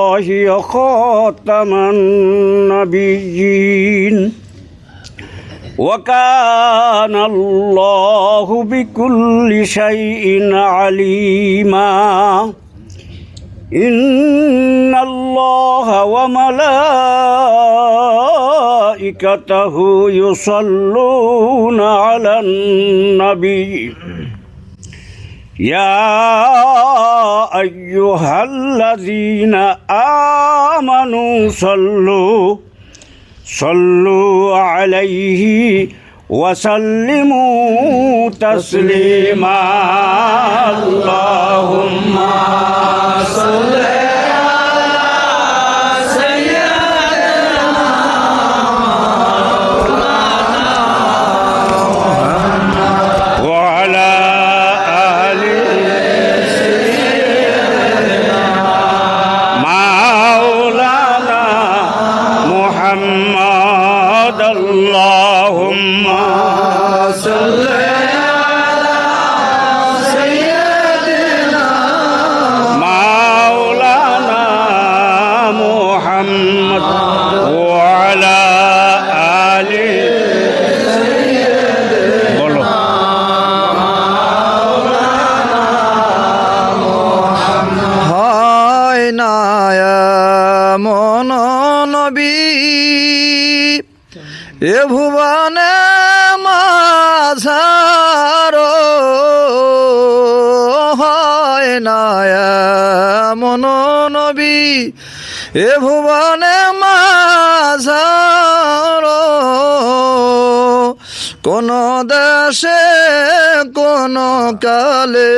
الله خاتم النبيين وكان الله بكل شيء عليما إن الله وملائكته يصلون على النبي يا أيها الذين آمنوا صلوا صلوا عليه وسلموا تسليما. اللهم صل এ ভুবনে মাঝার কোন দেশে কোন কালে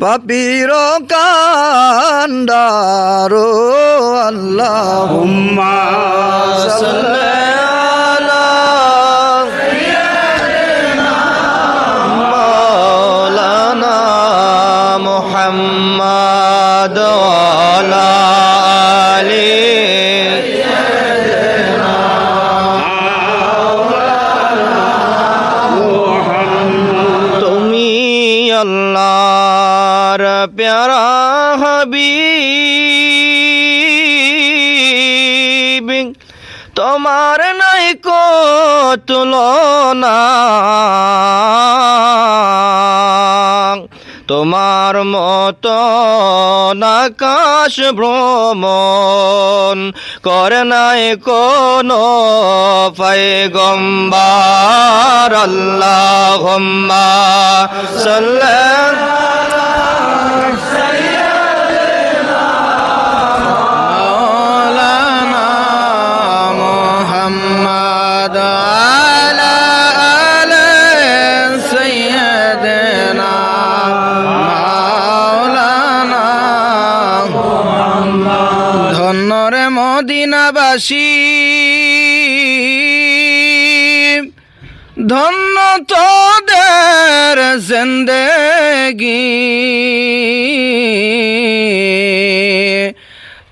পাপির কান্ডার আল্লাহ মোহাম্মদ তুলনা তোমার মত নাকাশ ভ্রমণ করে নাই কোন পাইগম্বার। আল্লাহ সাল্লাম মদিনাবাসী। ধন্য তোদের জিন্দেগি।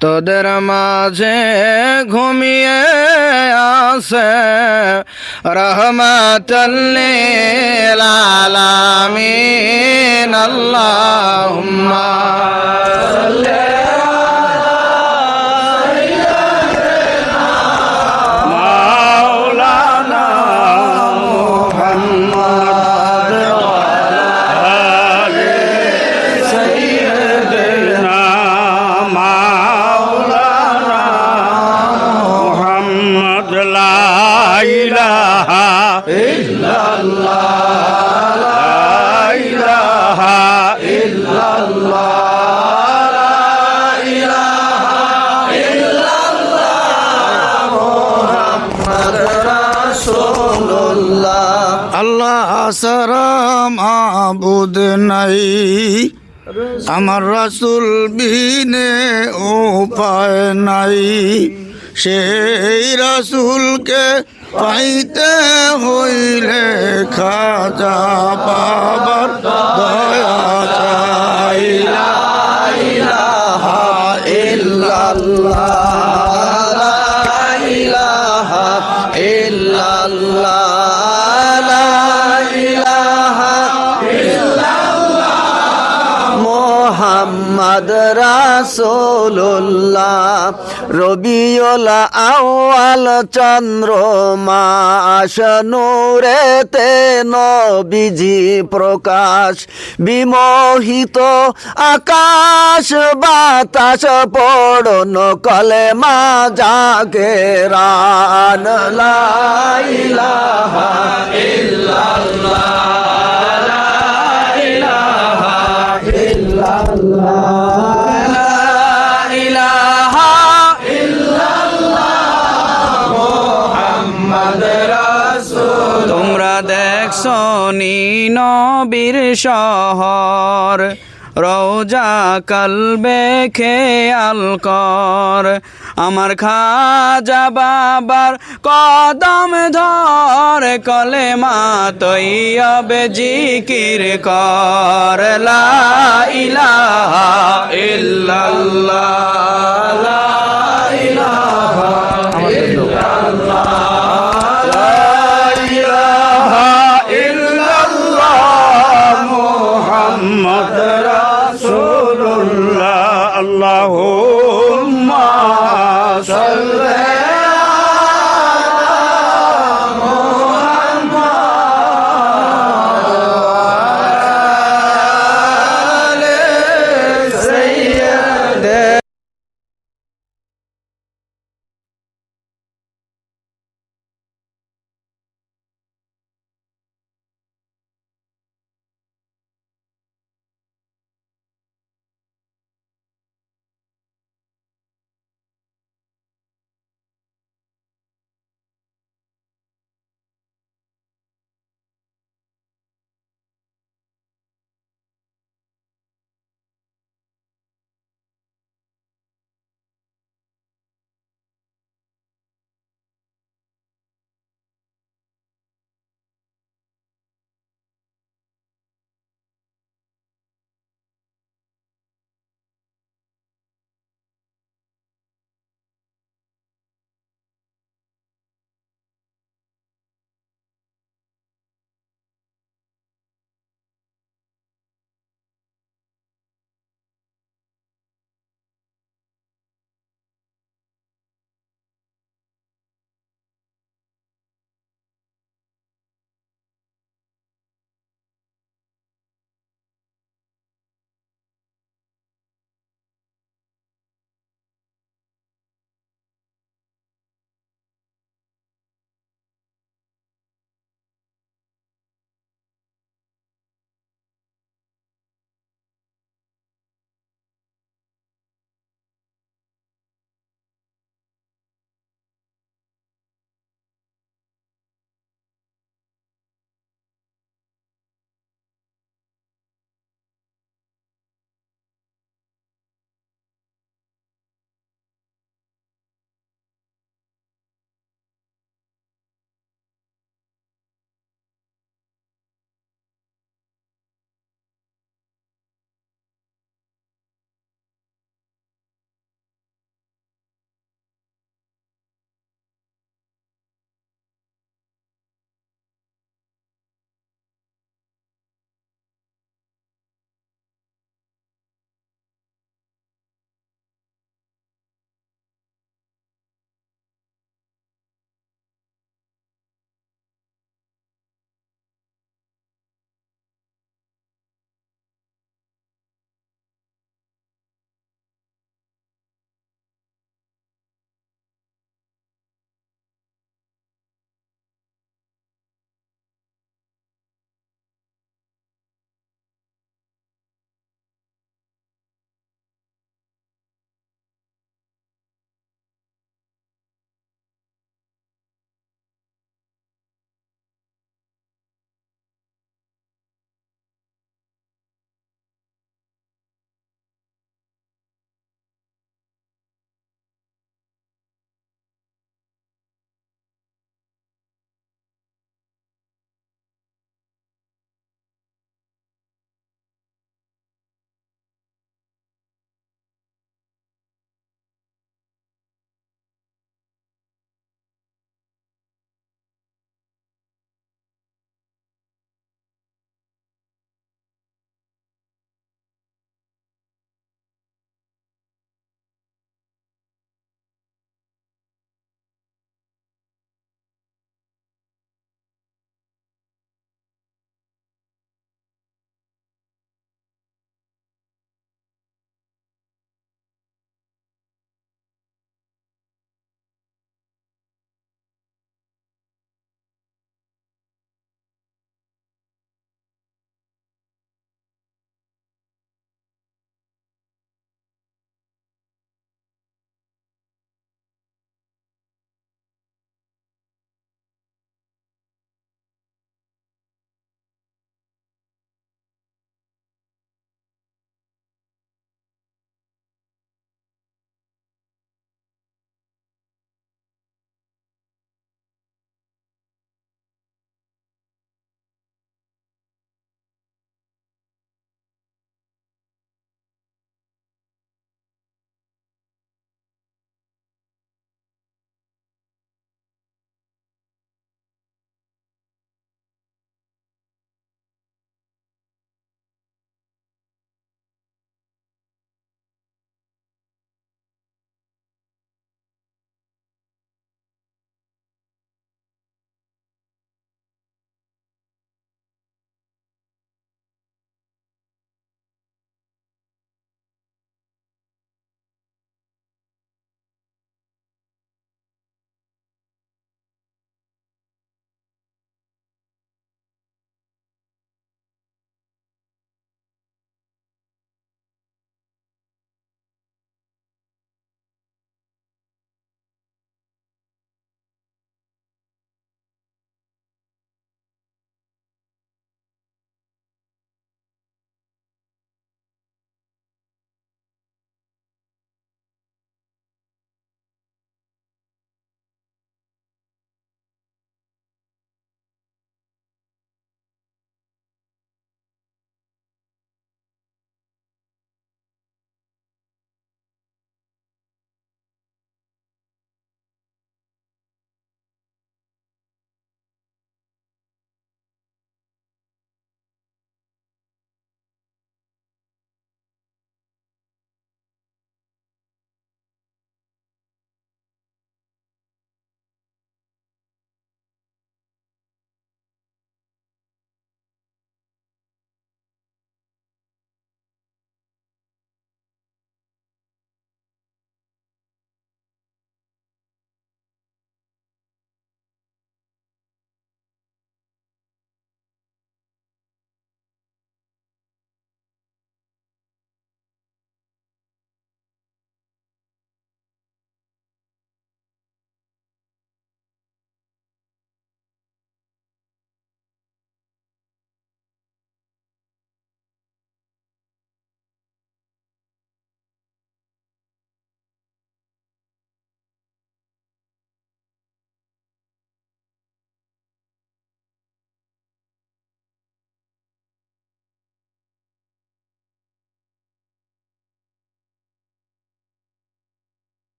তোদের মাঝে ঘুমিয়ে আসে রহমতুল্লিল আলামিন। আল্লাহুম্মা মাবুদ নাই। আমার রাসুল বিনে উপায় নাই। সেই রাসুলকে পাইতে হইলে খাজা বাবার মোহাম্মদ রা রাসূলুল্লাহ রবিউল আউয়াল চন্দ্র মাস নূরেতে নবীজি প্রকাশ বিমোহিত আকাশ বাতাস পড়ন কলেমা জাগে রান। লা ইলাহা তোমরা দেখছ নবীর শহর রওজা কলবে খেয়াল কর। আমার খাজা বাবার কদম ধর কলেমা তৈয়বে জিকির কর লা ইলাহা ইল্লাল্লাহ লা ইলাহা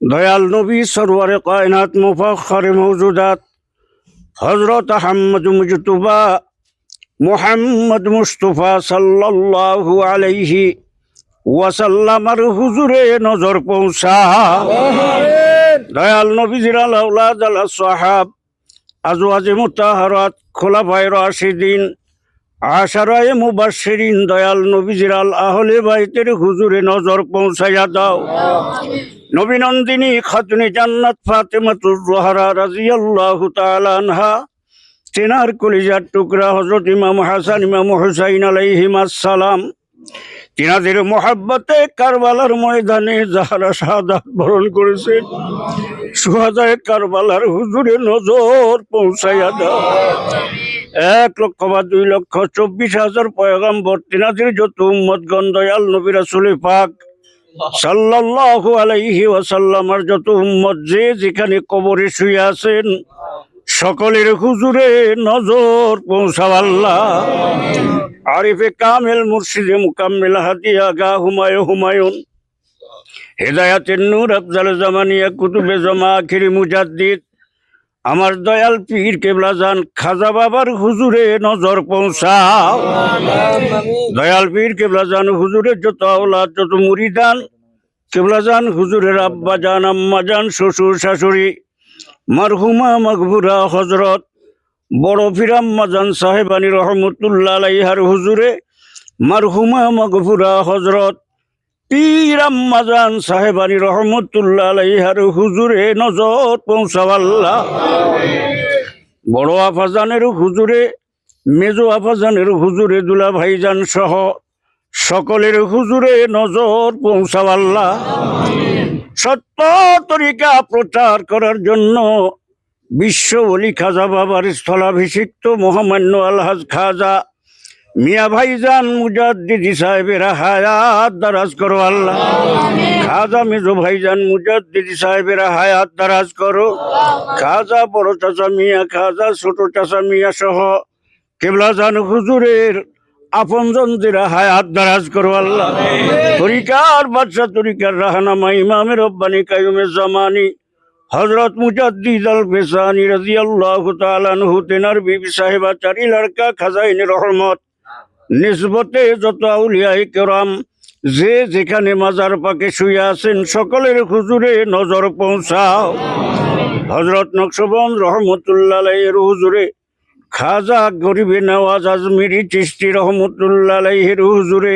দয়াল নবী সরওয়ারে কায়নাত মুফাখরে মৌজুদাত হজরত আহম্মদ মুজতুবা মোহাম্মদ মুস্তফা সাল্লাল্লাহু আলাইহি ওয়াসাল্লামার হুজুরে নজর পৌঁছা। দয়াল নবীজির আলাউলাদ আলা সাহাব আজওয়াজে মুতাহারাত খোলাফায়ে রাশিদিন আশারায়ে মুবাশশিরিন দয়াল নবীজির আল আহলে বাইতের হুজুরে নজর পৌঁছাইয়া দাও। নবীনন্দিনী খাতুনে জান্নাত ফাতেমাতুর জোহরা রাদিয়াল্লাহু তাআলা আনহা, তেনার কলিজার টুকরা হজরত ইমাম হাসান, ইমাম হুসাইন আলাইহিম আসসালাম। তিনাদের মোহাব্বতে কারবালার ময়দানে যাহারা শাহাদাত বরণ করেছেন সুহাদায় কারবালার হুজুরে নজর পৌঁছাইয়া দাও। এক লক্ষ বা দুই লক্ষ চব্বিশ হাজার পয়গাম্বর তিনাদের যত উম্মতগণ দয়াল নবী রাসূলে পাক সাল্লাল্লাহু আলাইহি ওয়াসাল্লামার যত উম্মত যে যেখানে কবরে শুয়ে আছেন সকলের হুজুরে নজর পৌঁছাও আল্লাহ। আরিফে কামেল মুর্শিদে মুকাম্মেল হাতিয়া গা হুমায়ুন হুমায়ুন। হেদায়াতের নূর আফজাল জামানিয়া কুতুবে জমা আখিরি মুজাদ্দিদ। আমার দয়াল পীর কেবলা যান খাজা বাবার হুজুরে নজর পৌঁছাও। দয়াল পীর কেবলা যান হুজুরের যত আওলাদ, যত মুরিদান। কেবলা যান হুজুরের আব্বা যান আম্মা যান শ্বশুর, শাশুড়ি, মারহুমা মকবুরা হজরত বড় ফিরাম্মা যান সাহেবানী রহমতুল্লাহ আলাইহার হুজুরে, মারহুমা মকবুরা হজরত পীরাম্মা যান সাহেবানী রহমতুল্লাহ আলাইহার হুজুরে নজর পৌঁছাওয়াল্লাহ। বড় আফাজানের হুজুরে, মেজো আফাজানের হুজুরে দুলা ভাইজান সহ সকলের হুজুরে নজর পৌঁছাওয়াল্লাহ। সত্য তরিকা প্রচার করার জন্য বিশ্ব অলি খাজা বাবার স্থলাভিষিক্ত মহামান্য আলহাজ খাজা মিয়া ভাইজান মুজাদ্দিদি সাহেবের হায়াত দারাজ করো আল্লাহ। খাজা মেজো ভাইজান মুজাদ্দিদি সাহেবের হায়াত দারাজ করো। খাজা বড় চাচা মিয়া খাজা ছোট চাচা মিয়া সহ কেবলাজান হুজুরের আপনজনদের হায়াত দারাজ করো আল্লাহ। তরিকার বাদশা তরিকার রাহানামা ইমামের রব্বানি কায়ুমে জামানি হজরত মুজাদ্দিদ আল ফেসানি রাদিয়াল্লাহু তাআলা আনহু তেনার বিবি সাহেবা চারি লড়কা খাজাইনে রহমত। নিসবতে যত আউলিয়ায়ে কেরাম, যে যেখানে মাজার পাকে শুয়ে আছেন, সকলের হুজুরে নজর পৌঁছাও। হজরত নকশবন্দ রহমতুল্লাহ এর হুজুরে, খাজা গরিবে নওয়াজ আজমিরি চিস্তি রহমতুল্লাহ আলাইহির হুজুরে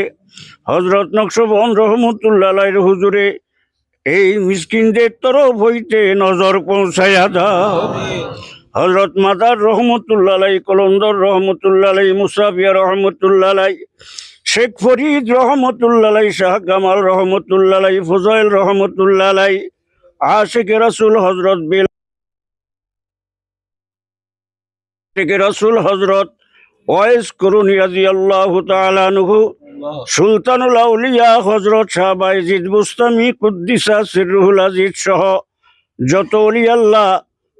হজরত নকশবন রহমতুল্লাহ এর হুজুরে, এই মিসকিনদের তরফ হইতে নজর পৌঁছাইয়া দাও। হজরত মাদার রহমতুল্লাহ কলন্দর রহমতুল্লাহ মুসাফিয়া রহমতুল্লাহ শেখ ফরিদ রহমতুল্লাহ শাহ কামাল রহমতুল্লাহ ফজল রহমতুল্লাহ আশেখ রাসুল হজরত বিল রসুল হজরত ওয়েস করুন আল্লাহ তালানহু সুলতানুল আউলিয়া হজরত শাহ বাইজিদ বুস্তামি কুদ্দিসা সিরুল আজিজ সহ যত অলি আল্লাহ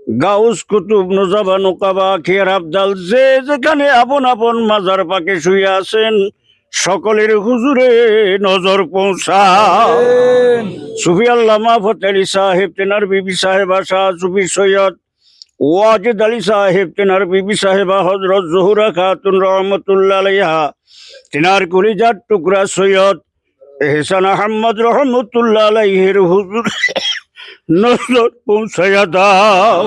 গাউস কুতুব নুজাবা নোকাবা খেয়ার আবদাল যে যেখানে আপন আপন মাজার পাকে শুয়ে আছেন সকলের হুজুরে নজর পৌঁছা সুফি আল্লামা ফতেলি সাহেব তেনার বিবি সাহেবা শাহ সুফি সৈয়দ ওয়াজেদ আলী সাহেব তেনার বিবি সাহেবা হজরত জহুরা খাতুন রহমতুল্লাহ আলাইহা তেনার কলিজার টুকরা সৈয়দ এহসান আহমদ রহমতুল্লাহ আলাইহের হুজুর। নজর পৌঁছাইয়া দাও।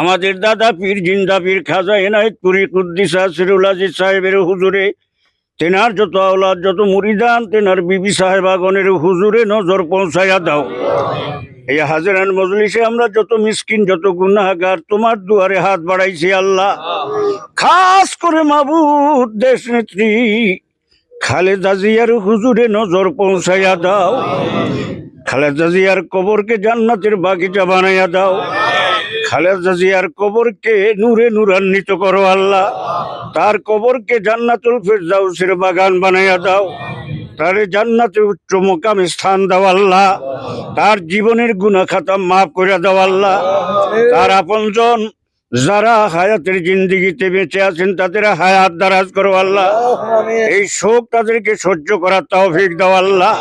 আমাদের দাদা পীর জিন্দা পীর খাজা এনায়তপুরি কুদ্দিসা সিরুল সাহেবের হুজুরে, তেনার যত আওলাদ, যত মুরিদান, তেনার বিবি সাহেব সাহেবাগণের হুজুরে নজর পৌঁছাইয়া দাও। এই হাজারান মজলিসে আমরা যত মিসকিন, যত গুনাহগার, তোমার দুয়ারে হাত বাড়াইছি আল্লাহ। খাস করে মাবুদ দেশ নেত্রী খালেদা জিয়ার হুজুরে নজর পৌঁছাইয়া দাও। খালেদা জিয়ার কবরকে জান্নাতের বাগিচা বানাইয়া দাও। খালেদা জিয়ার কবরকে নূরে নূরান্বিত করো আল্লাহ। তার কবরকে জান্নাতুল ফেরদাউসের বাগান বানাইয়া দাও। তারে জান্নাতে উচ্চ মোকামে স্থান দাও আল্লাহ। তার জীবনের গুণা খাতা মাফ করে দাও আল্লাহ। তার আপনজন যারা হায়াতের জিন্দিগিতে বেঁচে আছেন তাদের হায়াত দারাজ করো আল্লাহ। এই শোক তাদেরকে সহ্য করার তৌফিক দাও আল্লাহ।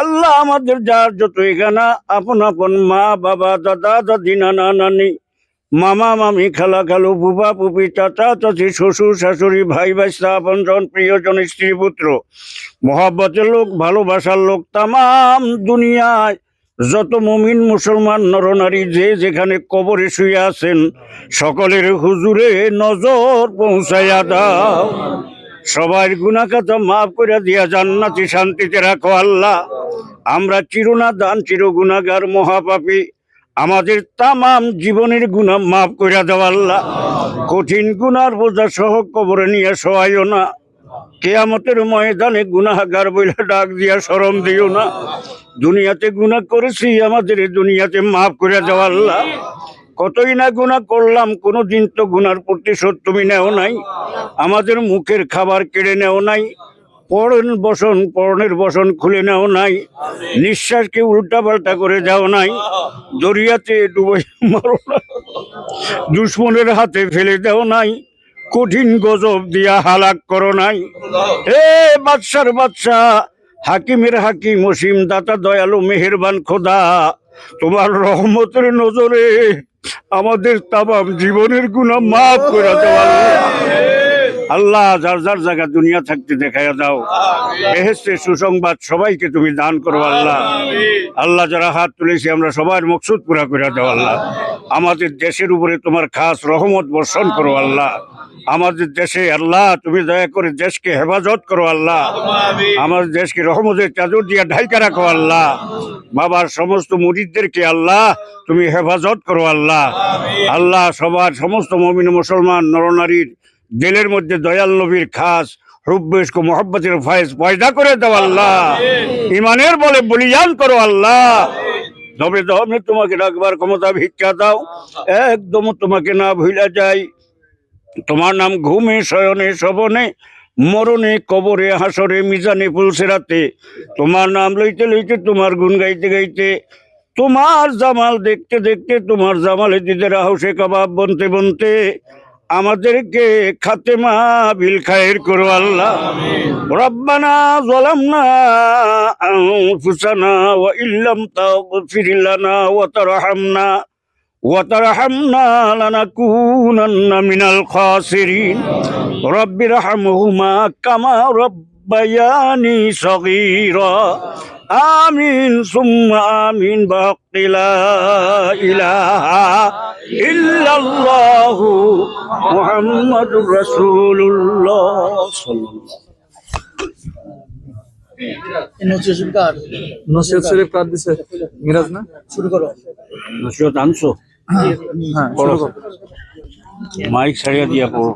আল্লাহ আমাদের যার যত এখানা আপন আপন মা বাবা দাদা দাদি নানা নানি মামা মামি খালা খালু বুবা পুপি চাচা চাচি শ্বশুর শাশুড়ি ভাই ভাই আপন জন প্রিয়জন স্ত্রী পুত্র মহাব্বতের লোক ভালোবাসার লোক তাম দুনিয়ায় যত মুমিন মুসলমান, নরনারী যে যেখানে কবরে শুয়ে আছেন, সকলের হুজুরে নজর পৌঁছাইয়া দাও। সবার গুণাকাতা মাফ করে দিয়া জান্নাতি শান্তিতে রাখো আল্লাহ। আমরা চিরনা দান চির গুণাগার মহাপাপী। আমাদের তামাম জীবনের গুণা মাফ করে দাও আল্লাহ। কঠিন গুনার বোঝা সহ কবরে নিয়ে সহায়ও না। কেয়ামতের ময়দানে গুনাহাগার বলে ডাক দিয়া শরম দিও না। দুনিয়াতে গুনাহ করেছি, আমাদের দুনিয়াতে মাফ করে দাও আল্লাহ। কতই না গুণা করলাম কোনো দিন তো গুনার প্রতিশোধ তুমি নেও নাই। আমাদের মুখের খাবার কেড়ে নেও নাই, পরন বসন, পরনের বসন খুলে নেও নাই, নিঃশ্বাসকে উল্টা পাল্টা করে যাও নাই, দরিয়াতে ডুবে মারো না, দুশ্মনের হাতে ফেলে দেও নাই, কঠিন গজব দিয়া হালাক করো নাই। হে বাদশার বাদশা হাকিমের হাকিম অসীম দাতা দয়ালু, মেহেরবান খোদা, তোমার রহমতের নজরে আমাদের তাবাম জীবনের গুণা মাফ করে দেওয়া। আল্লাহ যার যার জায়গা দুনিয়া থাকতে দেখাইয়া দাও। বেহেস্তে সুসংবাদ সবাইকে তুমি দান করো আল্লাহ। আল্লাহ যারা হাত তুলেছি আমরা সবার মকসুদ পুরা করে দাও আল্লাহ। আমাদের দেশের উপরে তোমার খাস রহমত বর্ষণ করো আল্লাহ। আমাদের দেশে আল্লাহ তুমি দয়া করে দেশকে হেফাজত করো আল্লাহ। আমাদের দেশকে রহমতের চাদর দিয়া ঢাইকা রাখো আল্লাহ। বাবার সমস্ত মুরিদদেরকে আল্লাহ তুমি হেফাজত করো আল্লাহ। আল্লাহ সবার সমস্ত মমিন মুসলমান নরনারীর দিলের মধ্যে দয়াল নবীর খাস হুব্বেশ কো মোহব্বতের ফয়েজ পয়দা করে দাও আল্লাহ। ইমানের বলে বলিয়ান করো আল্লাহ। দমে দমে তোমাকে রাখবার ক্ষমতা ভিক্ষা দাও। একদম তোমাকে না ভুলা যাই। তোমার নাম ঘুমে শয়নে শবনে মরণে কবরে হাসরে মিজানে পুলসেরাতে তোমার নাম লইতে লইতে তোমার গুণ গাইতে গাইতে তোমার জামাল দেখতে দেখতে তোমার জামালে দিদের হাউসে কাবাব বনতে বনতে আমাদেরকে খাতেমা বিল খায়ের করো আল্লাহ রব্বানা জলামনা আনফুসানা ওয়া ইল্লাম তাগফির লানা ওয়া তারহামনা وترحمنا لنكونن من الخاسرين رب ارحمهما كما ربياني صغيرا আমিন সুম্মা আমিন বাকিলা ইলাহা ইল্লাল্লাহু মুহাম্মাদুর রাসূলুল্লাহ নসিহত শরীফ কার? মাইক ছাড়িয়া দিয়া পড়ো।